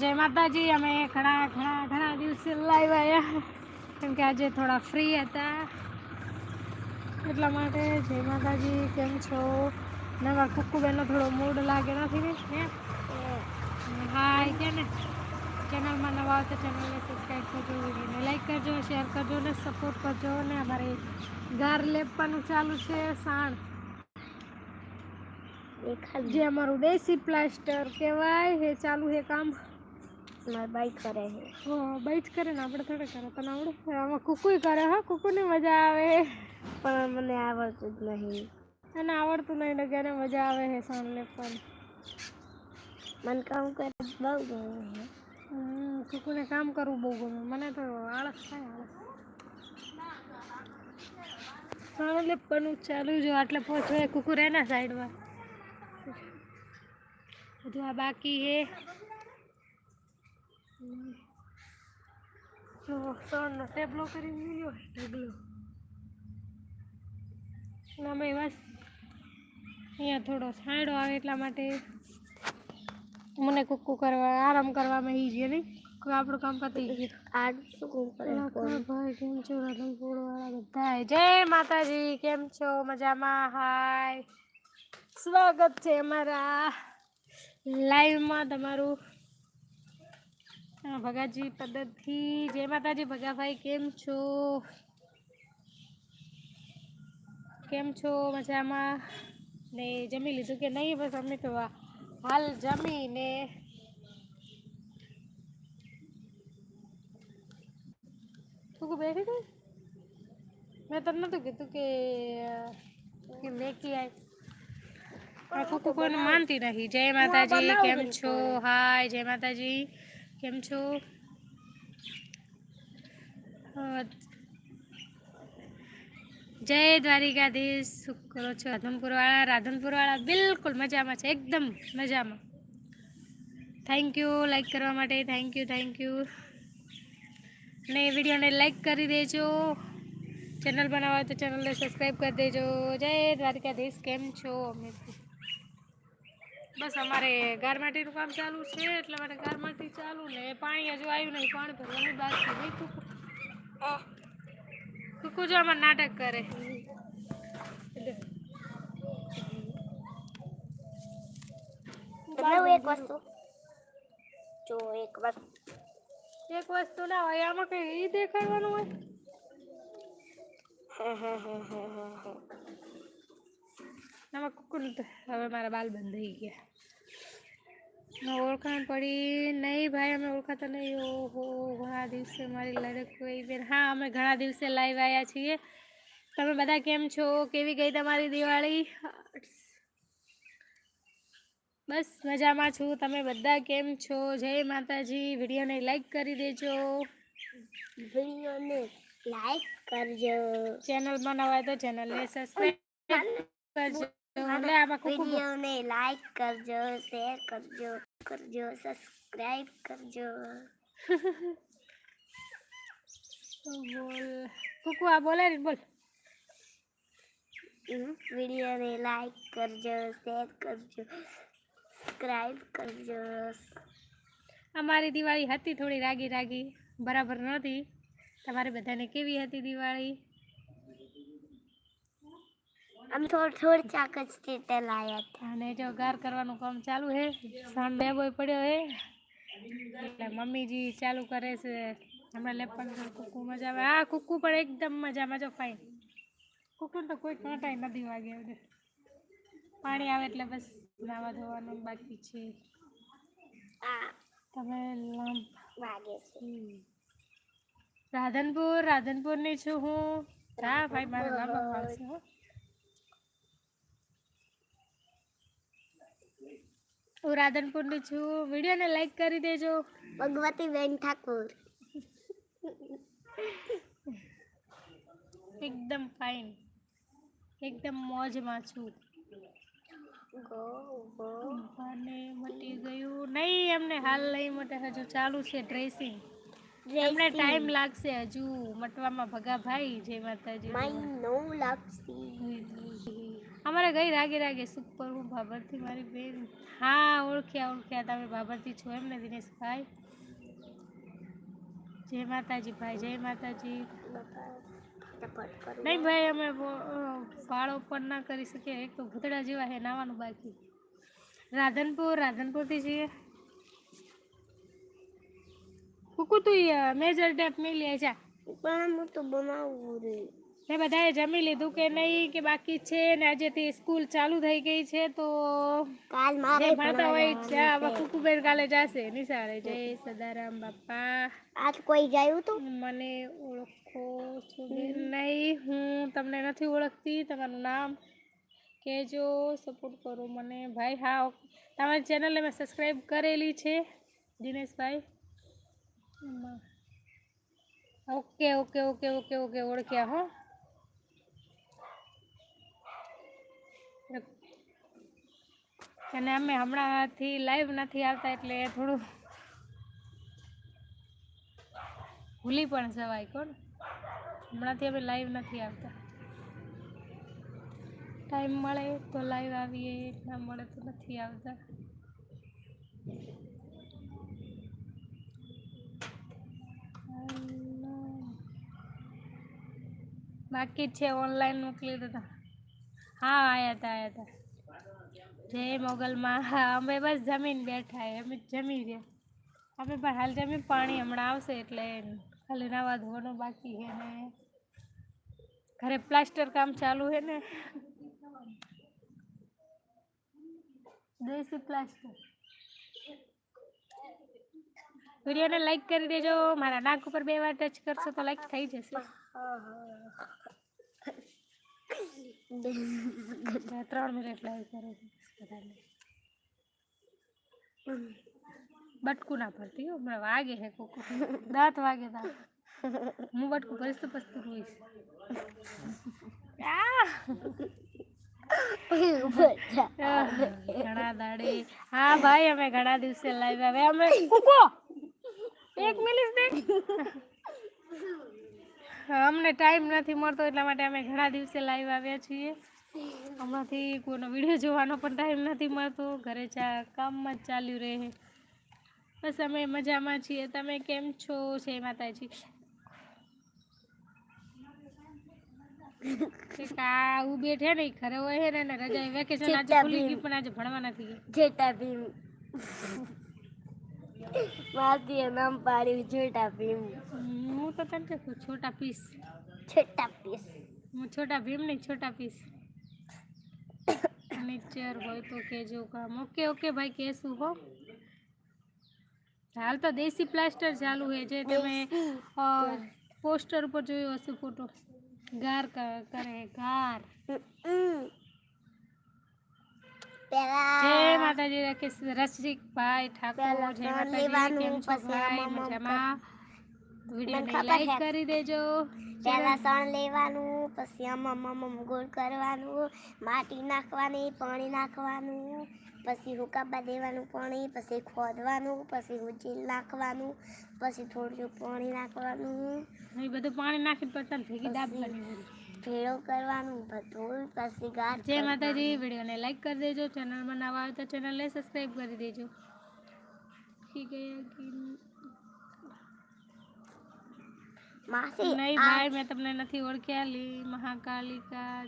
જય માતાજી અમે ઘણા ઘણા ઘણા દિવસે લાઈવ આવ્યા કેમ કે આજે થોડા ફ્રી હતા. એટલા માટે જય માતાજી કેમ છો? ને મારા કુકુબેનનો થોડો મૂડ લાગે નથી ને? હા? હાય કે ને? ચેનલમાં નવા આવતા ચેનલને સબસ્ક્રાઈબ કરજો વિડીયોને લાઈક કરજો શેર કરજો ને સપોર્ટ કરજો ને અમારે ગાર લેપવાનું ચાલુ છે સાણ. જે અમારું દેશી પ્લાસ્ટર કહેવાય એ ચાલુ છે કામ. મારી બાઈક કરે છે હા બાઈટ કરે ને આપણે થોડે કરે. તને આવડે આમાં કુકુય કરે હા કુકુને મજા આવે. પણ મને આવડતું જ નહીં. અને આવડતું નહીં ને મજા આવે છે સાણ પણ. મને કામ કરે બહુ ગમે છે કુકુને કામ કરવું બહુ ગમે. મને તો આળસ થાય આળસ. સાણ પણ ચાલુ જો આટલે પહોંચો એ કુકુ રહે ને સાઈડમાં હજુ આ બાકી છે હમ. જો સણનો ટેબલો કરી મૂલ્યો ઢગલો અને અમે બસ અહીંયા થોડો છાંયડો આવે એટલા માટે મને કુકુ કરવા આરામ કરવામાં ઈ છે નહીં આપણું કામ પતી ગયું ભાઈ કેમ છો? રાધનપુર વાળા બધાય. જય માતાજી કેમ છો? મજામાં? હાય. સ્વાગત છે અમારા લાઈવમાં તમારું ભગાજી પદ્ધતિ. જય માતાજી, ભગાભાઈ, કેમ છો? કેમ છો? મજામાં? ને જમી લીધું કે નહીં? બસ અમે તો હાલ જમીને તું બેઠી ગઈ મેં તને નતું કીધું કે લેકી આવી કુકુ માનતી નથી જય માતાજી, કેમ છો? હાય, જય માતાજી. કેમ છો? અ, જય દ્વારિકાધીશ. શું કરો છો? રાધનપુર વાળા રાધનપુર વાળા બિલકુલ મજામાં છે. એકદમ મજામાં. થેન્ક યુ લાઈક કરવા માટે થેન્ક યુ થેન્ક યુ અને વિડીયોને લાઈક કરી દેજો. ચેનલ બનાવવા હોય તો ચેનલને સબસ્ક્રાઈબ કરી દેજો. જય દ્વારિકાધીશ. કેમ છો? અમે બસ અમારે ગારમાટીનું કામ ચાલુ છે એટલે માટે ગારમાટી ચાલુ ને પાણી હજુ આવ્યું નહીં પાણી ભરવાનું બાકી નહીં કુકુ કુકુ જો અમારે નાટક કરે. એક વસ્તુ. જો એક વસ્તુ એક વસ્તુ ના હોય આમાં કઈ દેખાડવાનું હોય? આમાં કુકુનું તો હવે મારા બાલ બંધ થઈ ગયા ને ઓળખાણ પડી નહીં ભાઈ અમે ઓળખાતા નહીં ઓહો ઘણા દિવસે મારી લડક કોઈ બેન હા અમે ઘણા દિવસે લાઈવ આવ્યા છીએ તમે બધા કેમ છો કેવી ગઈ તમારી દિવાળી બસ મજામાં છું તમે બધા કેમ છો જય માતાજી વિડીયોને લાઈક કરી દેજો વિડીયોને લાઈક કરજો ચેનલ બનાવાય તો ચેનલને સબસ્ક્રાઈબ કરજો એટલે આમાં કુકુ વિડીયોને લાઈક કરજો શેર કરજો કરજો સબસ્ક્રાઇબ કરજો. બોલ. કુકુ આ બોલે ને બોલ. વીડિયો વિડીયોને લાઈક કરજો શેર કરજો સબસ્ક્રાઇબ કરજો. અમારી દિવાળી હતી થોડી રાગી રાગી બરાબર નહોતી. તમારે બધાને કેવી હતી દિવાળી? આમ થોડ થોડ ચાક જ સ્ટેટલ લાયા હતા. અને જો ગાર કરવાનું કામ ચાલુ હે સાંજ બેબોય પડ્યો હે. એટલે મમ્મીજી ચાલુ કરે છે. હમણાં લેપન કુકુ આવે. હા કુકુ પણ એકદમ મજામાં જો ફાઈન કુકુને તો કોઈ કાંટાય નથી વાગે. પાણી આવે એટલે બસ નાવા ધોવાનું બાકી છે. આ તમે લાંબ વાગે છે. રાધનપુર રાધનપુરની છું હું. હા ભાઈ મારે લાંબા પાડશે હો. હું રાધનપુરની છું. વિડીયોને લાઈક કરી દેજો. ભગવતી બેન ઠાકોર. એકદમ ફાઇન એકદમ મોજમાં છું. અને મટી ગયું નહીં એમને હાલ નહીં મટે હજુ ચાલુ છે ડ્રેસિંગ એમને ટાઈમ લાગશે હજુ. મટવામાં ભગા ભાઈ જે માતાજી નવ નો લાગતી અમારે ગઈ રાગે રાગે સુપર હું બાબરથી મારી બેન. હા, ઓળખ્યા ઓળખ્યા. તમે બાબરથી છો એમ ને, દિનેશભાઈ? જય માતાજી ભાઈ, જય માતાજી. નહીં ભાઈ, અમે ફાળો પણ ના કરી શકીએ. એક તો ભૂતડા જેવા છે નાવાનું બાકી. રાધનપુર, રાધનપુરથી છીએ. કુકુ તું મેજર ટેપ મિલી જા પણ હું તો બનાવું રે ને બધાએ જમી લીધું કે નહીં કે બાકી છે ને આજેથી સ્કૂલ ચાલુ થઈ ગઈ છે તો કાલ મારે ભણતા હોય હવે. કુકુબેન કાલે જાશે. નિશાળે. જય સદારામ બાપા. આજ કોઈ ગયું તું? મને ઓળખો છો નહીં હું તમને નથી ઓળખતી. તમારું નામ કહેજો સપોર્ટ કરો મને. ભાઈ હા ઓકે. તમારી ચેનલને મેં સબસ્ક્રાઈબ કરેલી છે Dineshbhai. Okay okay okay okay okay ઓળખ્યા હો. અને અમે હમણાંથી લાઈવ નથી આવતા એટલે થોડું ભૂલી પણ જવાય, કોણ? હમણાંથી અમે લાઈવ નથી આવતા. ટાઈમ મળે તો લાઈવ આવીએ, ના મળે તો નથી આવતા. બાકી છે ઓનલાઈન મોકલી દીધા. હા આવ્યા હતા આવ્યા હતા જય મોગલમાં. હા અમે બસ જમીન બેઠા હે અમે જમી રહ્યા. અમે પણ હાલ જમી પાણી હમણાં આવશે એટલે ખાલી નવા ધોવાનું બાકી છે ને. ઘરે પ્લાસ્ટર કામ ચાલુ છે ને. દેશી પ્લાસ્ટર. વિડીયોને લાઈક કરી દેજો. મારા નાક ઉપર બે વાર ટચ કરશો તો લાઈક થઈ જશે. ત્રણ મિનિટ લાઈક કરે. બટકું ના પડતી હમણાં વાગે છે કોકો દાંત વાગે દાંત હું બટકું ભરીશ તો રોઈશ ઘણા દાડે. હા ભાઈ અમે ઘણા દિવસે લાઈવ હવે અમે કૂકો એક મિનિટ દે. અમને ટાઈમ નથી મળતો એટલા માટે અમે ઘણા દિવસે લાઈવ આવ્યા છીએ. હમણાંથી કોઈનો વીડિયો જોવાનો પણ ટાઈમ નથી મળતો. ઘરે ચા કામમાં જ ચાલ્યું રહે. બસ અમે મજામાં છીએ. તમે કેમ છો? છે માતાજી. એક હું બેઠે ને ઘરે હોય છે ને રજા વેકેશન આજે ખુલી ગઈ પણ આજે ભણવા નથી જેટા ભીમ. મારતી નામ પાડ્યું જેટા ભીમ. હું તો તને છોટા પીસ. છેટા પીસ. હું છોટા ભીમ નહીં છોટા પીસ. ફર્નિચર હોય તો કહેજો કામ ઓકે ઓકે ભાઈ કહેશું હો. હાલ તો દેશી પ્લાસ્ટર ચાલુ છે જે તમે પોસ્ટર ઉપર જોયો હશે ફોટો ગાર કરે ગાર. જય માતાજી રાકેશ રસિકભાઈ ઠાકોર. જય માતાજી કેમ છો ભાઈ? મજામાં? વિડીયોને લાઈક કરી દેજો. પેલા સણ લેવાનું. પછી આમાં મમ ગોળ કરવાનું માટી નાખવાની પાણી નાખવાનું પછી હુકાબા દેવાનું પાણી પછી ખોદવાનું પછી ઉજીલ નાખવાનું પછી થોડું પાણી નાખવાનું. બધું પાણી નાખીને પછી ભેગી દાબવાની. ભેળો કરવાનું બધું પછી ગાર જય માતાજી વિડીયોને લાઈક કરી દેજો ચેનલમાં નવા આવે તો ચેનલને સબસ્ક્રાઈબ કરી દેજો. ઠી ગયા કે માસી નહીં ભાઈ મેં તમને નથી ઓળખ્યાલી. મહાકાલિકા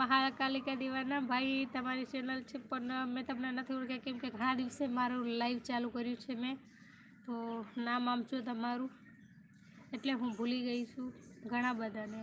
મહાકાલિકા દીવાના ભાઈ તમારી ચેનલ છે પણ મેં તમને નથી ઓળખ્યા. કેમ કે ઘણા દિવસે મારું લાઈવ ચાલુ કર્યું છે મેં. તો નામ આમ છું તમારું. એટલે હું ભૂલી ગઈ છું. ઘણા બધાને.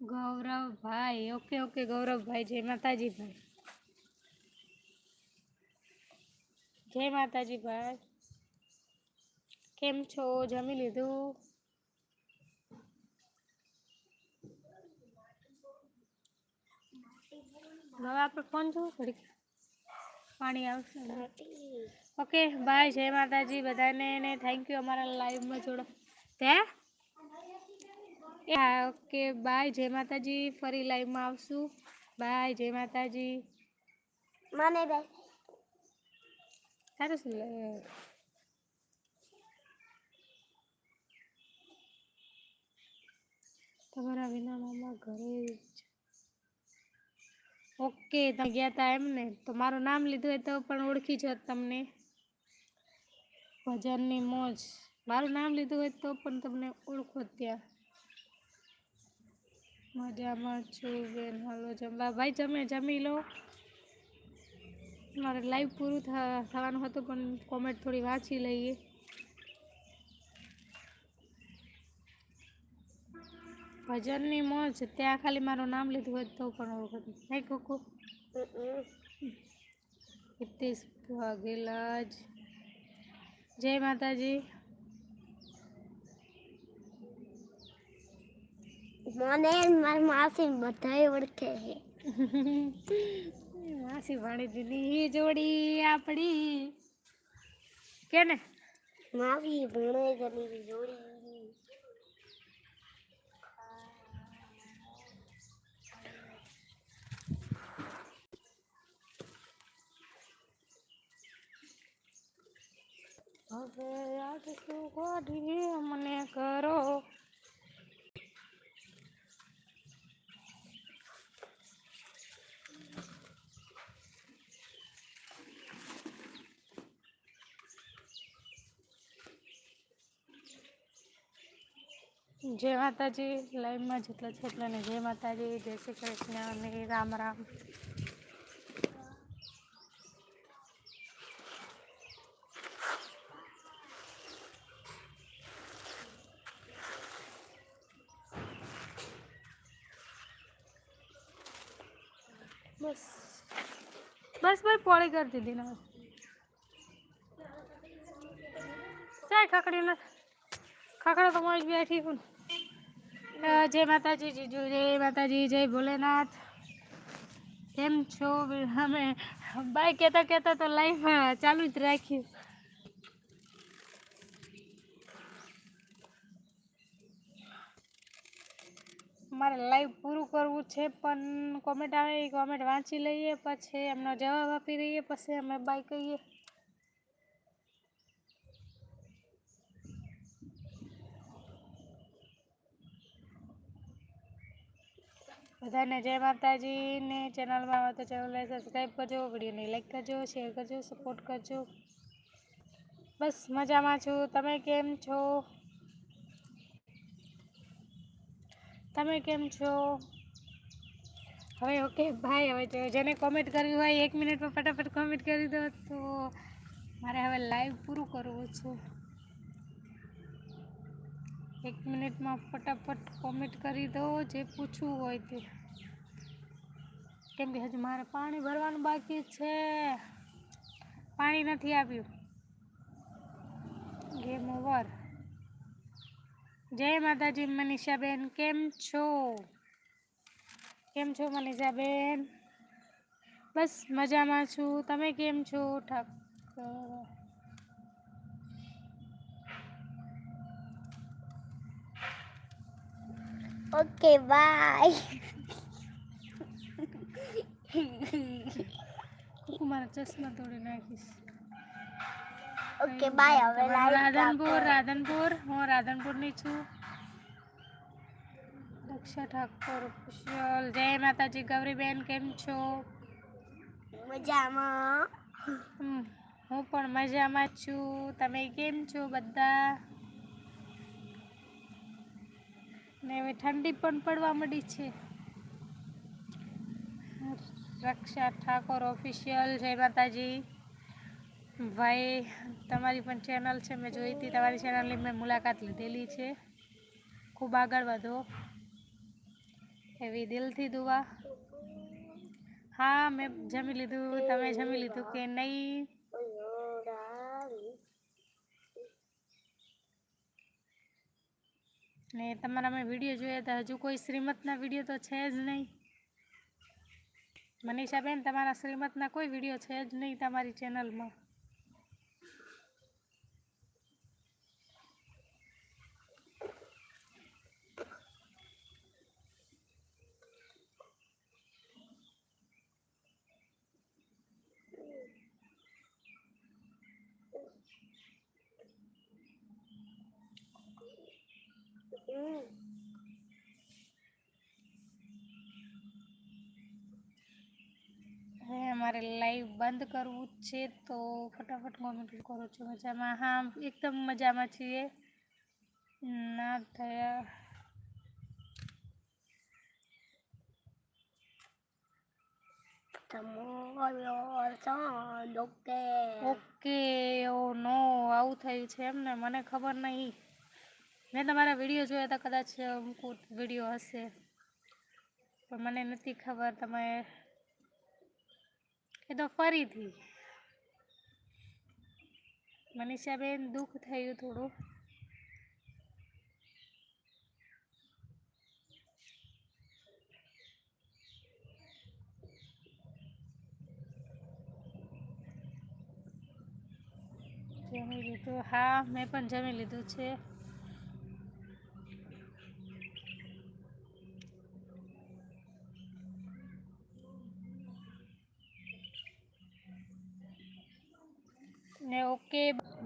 ગૌરવભાઈ ઓકે ઓકે ગૌરવભાઈ જય માતાજી ભાઈ જય માતાજી ભાઈ કેમ છો? જમી લીધું? હવે આપણે ફોન જોવો ઘડીક. પાણી આવશે. ઓકે બાય જય માતાજી બધાને ને થેન્ક યુ અમારા લાઈવમાં જોડો તે હા? ઓકે બાય જય માતાજી ફરી લાઈવમાં આવશું. બાય જય માતાજી. મને બાય. સારું શું તમારા વિના મામા ઘરે ઓકે તમે ગયા હતા એમ ને? તો મારું નામ લીધું હોય તો પણ ઓળખી જત તમને. ભજનની મોજ. મારું નામ લીધું હોય તો પણ તમને ઓળખો ત્યાં. મજામાં છું બેન. હાલો જમવા. ભાઈ જમે જમી લો. મારે લાઈવ પૂરું થવાનું હતું પણ કોમેન્ટ થોડી વાંચી લઈએ. ભજનની મોજ ત્યાં ખાલી મારું નામ લીધું હોય તો પણ ઓળખો નહીં કોકો હિતેશ વાઘેલા જય માતાજી. મને ને મારી માસી બધાય ઓળખે છે માસી ભાણી દીદી જોડી આપણી કે ને મારી ભણે જલી જોડી હવે આજ શું કાઢી મને કરો જય માતાજી લાઈવમાં જેટલા છે એટલાને જય માતાજી, જય શ્રી કૃષ્ણ અને રામ રામ. બસ. બસ ભાઈ પોળી કરી દીધી ને ચાય ખકડી નથી ખકડો તો મોજ બેઠી હું જય માતાજી જીજુ જય માતાજી, જય ભોલેનાથ. કેમ છો? અમે બાય કહેતા કહેતા તો લાઈફ ચાલુ જ રાખ્યું. મારે લાઈવ પૂરું કરવું છે, પણ કોમેન્ટ આવે એ કોમેન્ટ વાંચી લઈએ, પછી એમનો જવાબ આપી દઈએ, પછી અમે બાય કહીએ. બધાને જય માતાજી ને ચેનલમાં આવે તો ચેનલને સબસ્ક્રાઈબ કરજો, વિડીયોને લાઈક કરજો શેર કરજો સપોર્ટ કરજો. બસ મજામાં છું. તમે કેમ છો? તમે કેમ છો? હવે ઓકે ભાઈ હવે જેને કોમેન્ટ કરવી હોય, એક મિનિટમાં ફટાફટ કોમેન્ટ કરી દો તો મારે હવે લાઈવ પૂરું કરવું છે. એક મિનિટમાં ફટાફટ કોમેન્ટ કરી દો, જે પૂછવું હોય તે. કેમ કે હજુ મારે પાણી ભરવાનું બાકી છે. પાણી નથી આવ્યું. ગેમ ઓવર જય માતાજી, મનીષાબેન, કેમ છો? કેમ છો મનીષાબેન? બસ મજામાં છું. તમે કેમ છો? ઠાકર ઓકે બાય કુકુ મારા ચશ્મા તોડી નાખીશ ઓકે બાય હવે રાધનપુર રાધનપુર હું રાધનપુરની છું દક્ષા ઠાકોર કુશલ જય માતાજી ગૌરીબેન કેમ છો મજામાં હું પણ મજામાં છું. તમે કેમ છો બધા? ને હવે ઠંડી પણ પડવા મળી છે. રક્ષા ઠાકોર ઓફિશિયલ જય માતાજી. ભાઈ, તમારી પણ ચેનલ છે, મેં જોઈ હતી. તમારી ચેનલની મેં મુલાકાત લીધેલી છે. ખૂબ આગળ વધો. એવી દિલથી દુવા હા, મેં જમી લીધું, તમે જમી લીધું કે નહીં? ને તમારા મેં વીડિયો જોયા હતા. હજુ કોઈ શ્રીમતના વીડિયો તો છે જ નહીં. મનીષાબેન, તમારા શ્રીમતના કોઈ વીડિયો છે જ નહીં તમારી ચેનલમાં? હવે અમારે લાઈવ બંધ કરવું જ છે તો ફટાફટ કોમેન્ટ કરો છો મજામાં હા એકદમ મજામાં છીએ ના થયા તમારો ચાંદ ઓકે ઓકે ઓ નો આવું થયું છે એમ ને મને ખબર નહીં મેં તમારા વીડિયો જોયા હતા કદાચ અમુક વીડિયો હશે. પણ મને નથી ખબર તમે એ તો ફરીથી. મનીષાબેન દુઃખ થયું થોડું. જમી લીધું. હા, મેં પણ જમી લીધું છે. ને ઓકે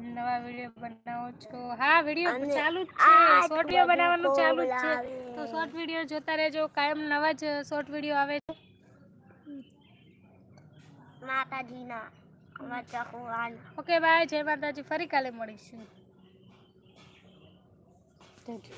નવા વીડિયો બનાવો છો. હા વીડિયો ચાલુ જ છે. શોર્ટ વીડિયો બનાવવાનું ચાલુ જ છે. તો શોર્ટ વીડિયો જોતા રહેજો. કાયમ નવા જ શોર્ટ વીડિયો આવે છે. માતાજીના. અમારા ચકવાન. ઓકે બાય જય માતાજી. ફરી કાલે મળીશું. થેન્ક જય.